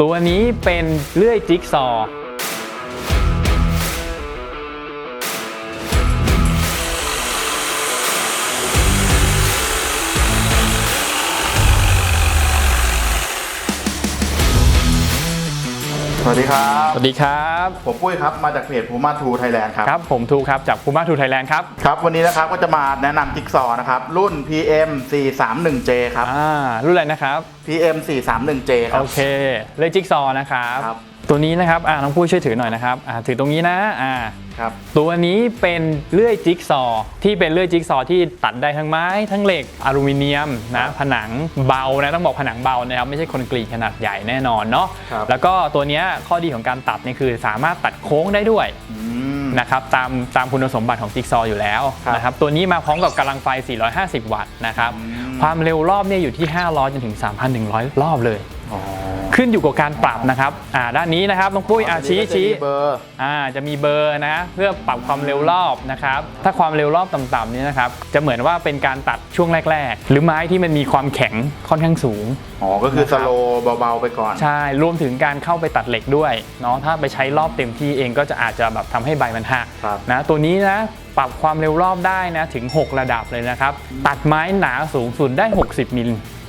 ตัวนี้เป็นเลื่อยจิ๊กซอ ว์สวัสดีครับ สวัสดีครับ ผมปุ้ยครับ มาจากเพจ Puma 2 Thailand ครับ ครับผมทูครับจากภูมิทูไทยแลนด์ครับ ครับ วันนี้นะครับก็จะมาแนะนำจิ๊กซอว์นะครับ รุ่น PM 431J ครับ อ่า รุ่นอะไรนะครับ PM 431J ครัโอบเค เลื่อยจิ๊กซอว์นะครับครับ ตัวนี้นะครับอ่าน้องปุ้ยช่วยถือหน่อยนะครับอ่าถือตรงนี้นะอ่าครับตัวนี้เป็นเลื่อยจิ๊กซอว์ที่เป็นเลื่อยจิ๊กซอว์ที่ตัดได้ทั้งไม้ทั้งเหล็กอลูมิเนียมนะผนังเบานะต้องบอกผนังเบานะครับไม่ใช่คอนกรีตขนาดใหญ่แน่นอนเนาะครับแล้วก็ตัวเนี้ยข้อดีของการตัดเนี่ยคือสามารถตัดโค้งได้ด้วยอืมนะครับตามตามคุณสมบัติของจิ๊กซอว์อยู่แล้วครับนะครับตัวนี้มาพร้อมกับกำลังไฟ 450 วัตต์นะครับอืมความเร็วรอบเนี่ยอยู่ที่ 500จนถึง 3,100 รอบเลยอ๋อ ขึ้นอยู่กับการปรับนะครับอ่าด้านนี้นะครับน้องปุ้ยอาชี้อันนี้ก็จะชี้มีเบอร์อ่าจะมีเบอร์นะเพื่อปรับความเร็วรอบนะครับถ้าความเร็วรอบต่ำๆนี่นะครับจะเหมือนว่าเป็นการตัดช่วงแรก ๆ หรือไม้ที่มันมีความแข็งค่อนข้างสูง อ๋อ ก็คือนะครับสโลว์เบาๆไปก่อน ใช่รวมถึงการเข้าไปตัดเหล็กด้วยเนาะถ้าไปใช้รอบเต็มที่เองก็จะอาจจะแบบทำให้ใบมันหักครับ นะตัวนี้นะปรับความเร็วรอบได้นะถึง 6 ระดับเลยนะครับ ตัดไม้หนาสูงสุดได้ 60 มิลโอ้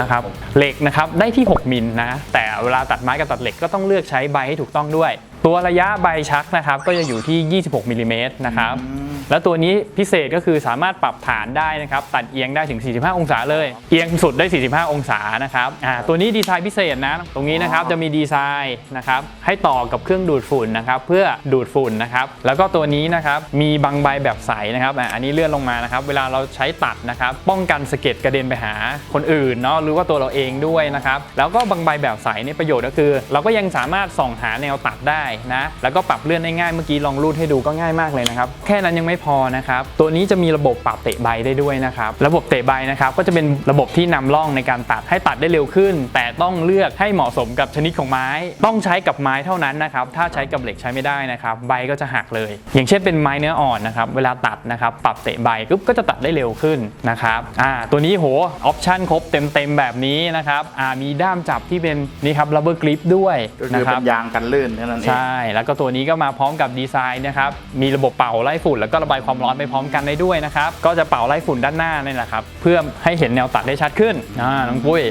นะครับเหล็กนะครับได้ที่ 6 มิลนะ แต่เวลาตัดไม้กับตัดเหล็กก็ต้องเลือกใช้ใบให้ถูกต้องด้วย ตัวระยะใบชักนะครับก็จะอยู่ที่ 26มิลลิเมตรนะครับอืม แล้วตัวนี้พิเศษก็คือสามารถปรับฐานได้นะครับตัดเอียงได้ถึง 45 องศาเลย เอียงสุดได้ 45 องศานะครับอ่าตัวนี้ดีไซน์พิเศษนะตรงนี้นะครับอ๋อจะมีดีไซน์นะครับให้ต่อกับเครื่องดูดฝุ่นนะครับเพื่อดูดฝุ่นนะครับแล้วก็ตัวนี้นะครับมีบางใบแบบใสนะครับอ่าอันนี้เลื่อนลงมานะครับเวลาเราใช้ตัดนะครับป้องกันสะเก็ดกระเด็นไปหาคนอื่นเนาะหรือว่าตัวเราเองด้วยนะครับแล้วก็บางใบแบบใสเนี่ยประโยชน์ก็คือ เราก็ยังสามารถส่องหาแนวตัดได้นะแล้วก็ปรับเลื่อนได้ง่ายเมื่อกี้ลองรูดให้ดูก็ง่ายมากเลยนะครับแค่นั้นยังไม่พอนะครับ ตัวนี้จะมีระบบปรับเตะใบได้ด้วยนะครับ ระบบเตะใบนะครับก็จะเป็นระบบที่นำร่องในการตัดให้ตัดได้เร็วขึ้น แต่ต้องเลือกให้เหมาะสมกับชนิดของไม้ ต้องใช้กับไม้เท่านั้นนะครับ ถ้าใช้กับเหล็กใช้ไม่ได้นะครับ ใบก็จะหักเลย อย่างเช่นเป็นไม้เนื้ออ่อนนะครับ เวลาตัดนะครับ ปรับเตะใบปุ๊บก็จะตัดได้เร็วขึ้นนะครับ อ่า ตัวนี้โห ออปชั่นครบเต็มๆแบบนี้นะครับ อ่า มีด้ามจับที่เป็นนี่ครับ rubber grip ด้วยก็คืนะอคเป็รับนยางกันลื่นเท่านั้นเอง ใช่ แล้วก็ตัวนี้ก็มาพร้อมกับดีไซน์นะครับ มีระบบเป่าไล่ฝุ่นแล้วก็ระบายความร้อนไปพร้อมกันได้ด้วยนะครับ ก็จะเป่าไล่ฝุ่นด้านหน้านี่แหละครับ เพื่อให้เห็นแนวตัดได้ชัดขึ้นอ่าน้องปุ้ย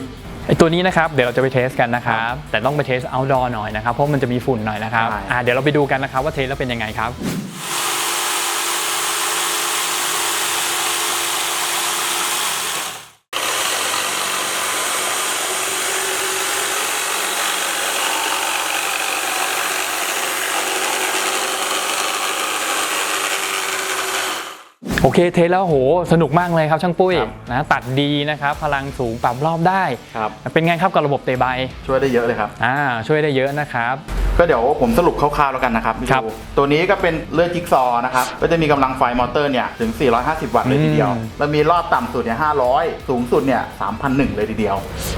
ไอตัวนี้นะครับ เดี๋ยวเราจะไปเทสกันนะครับ แต่ต้องไปเทส outdoor หน่อยนะครับ เพราะมันจะมีฝุ่นหน่อยนะครับใช่อ่าเดี๋ยวเราไปดูกันนะครับว่าเทสแล้วเป็นยังไงครับ โอเคเทสแล้วโหสนุกมากเลยครับช่างปุ้ยครับ นะตัดดีนะครับพลังสูงปรับรอบได้ ครับ เป็นไงครับกับระบบเตะใบช่วยได้เยอะเลยครับ อ่าช่วยได้เยอะนะครับ ก็เดี๋ยวผมสรุปคร่าวๆแล้วกันนะครับพี่ครับดูตัวนี้ก็เป็นเลื่อยจิ๊กซอว์นะครับ ก็จะมีกำลังไฟมอเตอร์เนี่ยถึง 450 วัตต์เลยทีเดียวอืมแล้วมีรอบต่ำสุดเนี่ย 500 สูงสุดเนี่ย 3,001 เลยทีเดียว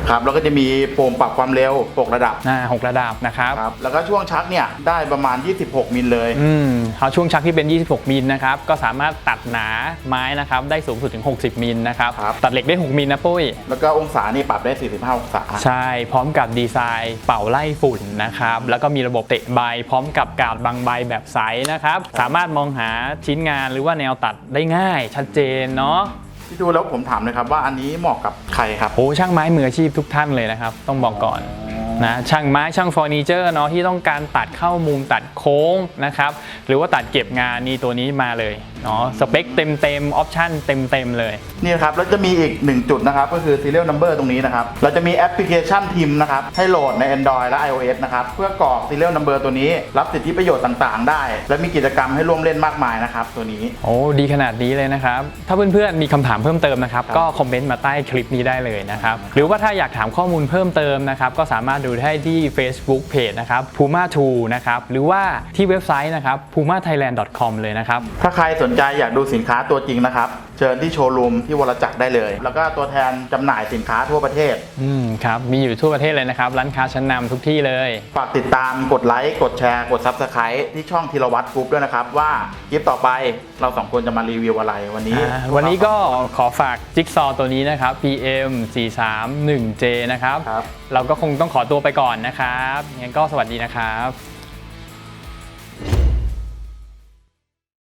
ครับ แล้วก็จะมีโปมปรับความเร็ว 6 ระดับอ่าหกระดับนะครับ ครับ แล้วก็ช่วงชักเนี่ยได้ประมาณ 26 มิลเลย อืมเอาช่วงชักที่เป็น 26 มิลนะครับ ก็สามารถตัดหนาไม้นะครับ ได้สูงสุดถึง 60 มิลนะครับ ครับ ตัดเหล็กได้ 6 มิลนะปุ้ย แล้วก็องศานี่ปรับได้ 45 องศา ใช่ พร้อมกับดีไซน์เป่าไล่ฝุ่นนะครับ แล้วก็มีระบบเตะใบพร้อมกับกาดบางใบแบบใสนะครับ สามารถมองหาชิ้นงานหรือว่าแนวตัดได้ง่ายชัดเจนเนาะที่ดูแล้วผมถามเลยครับว่าอันนี้เหมาะกับใครครับโอ้ช่างไม้มืออาชีพทุกท่านเลยนะครับ ต้องบอกก่อนนะช่างไม้ช่างเฟอร์นิเจอร์เนาะที่ต้องการตัดเข้ามุมตัดโค้งนะครับหรือว่าตัดเก็บงานนี่ตัวนี้มาเลย เนาะสเปคเต็มเต็มออปชั่นเต็มเต็มๆเลย นี่นะครับแล้วจะมีอีก 1 จุดนะครับ ก็คือ serial number ตรงนี้นะครับ เราจะมีแอปพลิเคชันพิมพ์นะครับ ให้โหลดใน Android และ iOS นะครับ เพื่อกรอก serial number ตัวนี้ รับสิทธิประโยชน์ต่างๆ ได้ และมีกิจกรรมให้ร่วมเล่นมากมายนะครับตัวนี้ โอ้ดีขนาดนี้เลยนะครับ ถ้าเพื่อนๆมีคำถามเพิ่มเติมนะครับ ก็คอมเมนต์มาใต้คลิปนี้ได้เลยนะครับ หรือว่าถ้าอยากถามข้อมูลเพิ่มเติมนะครับ ก็สามารถดูได้ที่ Facebook Page นะครับ Puma 2นะครับ หรือว่าที่เว็บไซต์นะครับ pumathailand.com เลยนะครับ ถ้าใครสนใจอยากดูสินค้าตัวจริงนะครับ เชิญที่โชว์รูมที่วรจักรได้เลย แล้วก็ตัวแทนจำหน่ายสินค้าทั่วประเทศ อืมครับ มีอยู่ทั่วประเทศเลยนะครับ ร้านค้าชั้นนำทุกที่เลย ฝากติดตามกดไลค์ กดแชร์ กด Subscribe ที่ช่องธีรวัตรกรุ๊ปด้วยนะครับ ว่าคลิปต่อไปเราสองคนจะมารีวิวอะไรวันนี้ อ่าวันนี้ก็ขอฝากจิ๊กซอว์ตัวนี้นะครับ PM 431J นะครับ ครับ เราก็คงต้องขอตัวไปก่อนนะครับ งั้นก็สวัสดีนะครับ